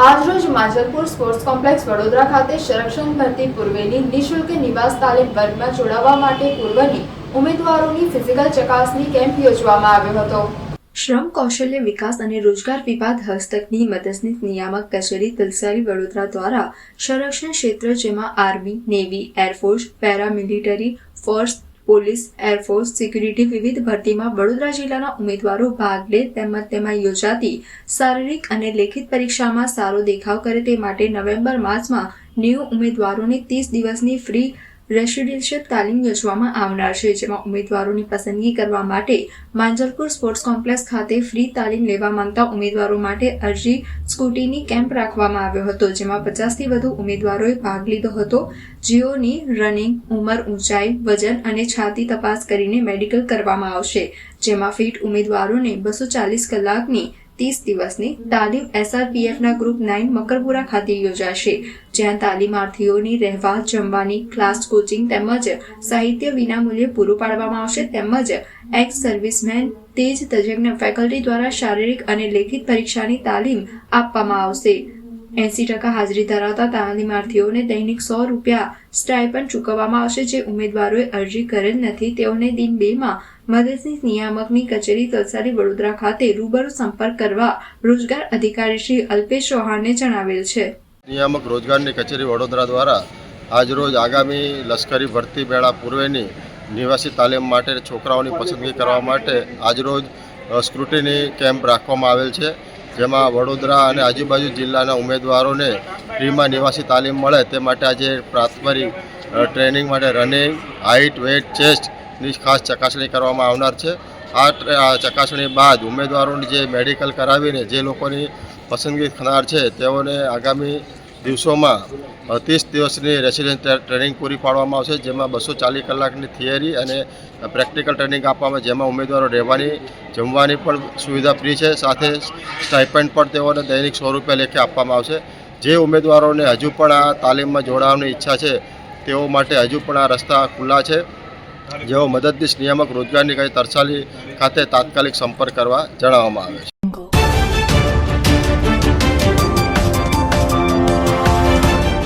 Manjalpur sports complex Vadodara ખાતે સંરક્ષણ ભરતી પૂર્વેની નિઃશુલ્ક નિવાસ તાલીમ વર્ગમાં જોડાવા માટે પૂર્વની ઉમેદવારોની ફિઝિકલ ચકાસણી કેમ્પ યોજવામાં આવ્યો હતો. શ્રમ, કૌશલ્ય વિકાસ અને રોજગાર વિભાગ હસ્તકની મદદનીશ નિયામક કચેરી તલસારી વડોદરા દ્વારા સંરક્ષણ ક્ષેત્ર જેમાં army, navy, air force, paramilitary, force police air force security વિવિધ ભરતીમાં વડોદરા જિલ્લાના ઉમેદવારો ભાગ લે તેમજ તેમાં યોજાતી શારીરિક અને લેખિત પરીક્ષામાં સારો દેખાવ કરે તે માટે નવેમ્બર માસમાં નેવું ઉમેદવારોને ત્રીસ દિવસની ફ્રી રેસિડેન્શિયલ તાલીમ યોજવામાં આવનાર છે, જેમાં ઉમેદવારોની પસંદગી કરવા માટે માંજલપુર સ્પોર્ટ્સ કોમ્પ્લેક્સ ખાતે ફ્રી તાલીમ લેવા માંગતા ઉમેદવારો માટે અરજી સ્કૂટીની કેમ્પ રાખવામાં આવ્યો હતો, જેમાં પચાસથી વધુ ઉમેદવારોએ ભાગ લીધો હતો. જેઓની રનિંગ ઉંમર, ઊંચાઈ, વજન અને છાતી તપાસ કરીને મેડિકલ કરવામાં આવશે, જેમાં ફિટ ઉમેદવારોને બસો ચાલીસ કલાકની ત્રીસ દિવસની તાલીમ એસઆરપીએફના ગ્રુપ નાઇન મકરપુરા ખાતે યોજાશે, જ્યાં તાલીમાર્થીઓની રહેવા, જમવાની, ક્લાસ કોચિંગ તેમજ સાહિત્ય વિનામૂલ્યે પૂરું પાડવામાં આવશે તેમજ એક્સ સર્વિસમેન તેજ તજજ્ઞ ફેકલ્ટી દ્વારા શારીરિક અને લેખિત પરીક્ષાની તાલીમ આપવામાં આવશે. એસી ટકા હાજરી ધરાવતા તાલીમાર્થીઓને દૈનિક સો રૂપિયા સ્ટાઇપન્ડ ચૂકવવામાં આવશે જે ઉમેદવારોએ અરજી કરેલ નથી. તેઓને દિન બેમાં મદદનીશ નિયામકની કચેરી તલસારી વડોદરા ખાતે રૂબરૂ સંપર્ક કરવા રોજગાર અધિકારી શ્રી અલ્પેશ ચૌહાણને જણાવેલ છે. નિયામક રોજગારની કચેરી વડોદરા દ્વારા આજરોજ આગામી લશ્કરી ભરતી મેળા પૂર્વેની નિવાસી તાલીમ માટે છોકરાઓની પસંદગી કરવા માટે આજરોજ સ્ક્રુટીની કેમ્પ રાખવામાં આવેલ છે. જેમાં વડોદરા અને આજુબાજુ જિલ્લાના ઉમેદવારોને ફ્રીમાં નિવાસી તાલીમ મળે તે માટે આજે પ્રાથમિક ટ્રેનિંગ માટે રનિંગ, હાઇટ વેટ ચેસ્ટની ખાસ ચકાસણી કરવામાં આવનાર છે. આ ચકાસણી બાદ ઉમેદવારોને જે મેડિકલ કરાવીને જે લોકોની પસંદગી થનાર છે તેઓને આગામી દિવસોમાં ત્રીસ દિવસની રેસિડેન્ટ ટ્રેનિંગ પૂરી પાડવામાં આવશે, જેમાં બસો ચાલીસ કલાકની થિયરી અને પ્રેક્ટિકલ ટ્રેનિંગ આપવામાં, જેમાં ઉમેદવારો રહેવાની, જમવાની પણ સુવિધા ફ્રી છે. સાથે સ્ટાઇપેન્ડ પણ તેઓને દૈનિક સો રૂપિયા લેખે આપવામાં આવશે. જે ઉમેદવારોને હજુ પણ આ તાલીમમાં જોડાવાની ઈચ્છા છે, તેઓ માટે હજુ પણ આ રસ્તા ખુલ્લા છે. જેઓ મદદનીશ નિયામક રોજગારની કઈ તરસાલી ખાતે તાત્કાલિક સંપર્ક કરવા જણાવવામાં આવે છે.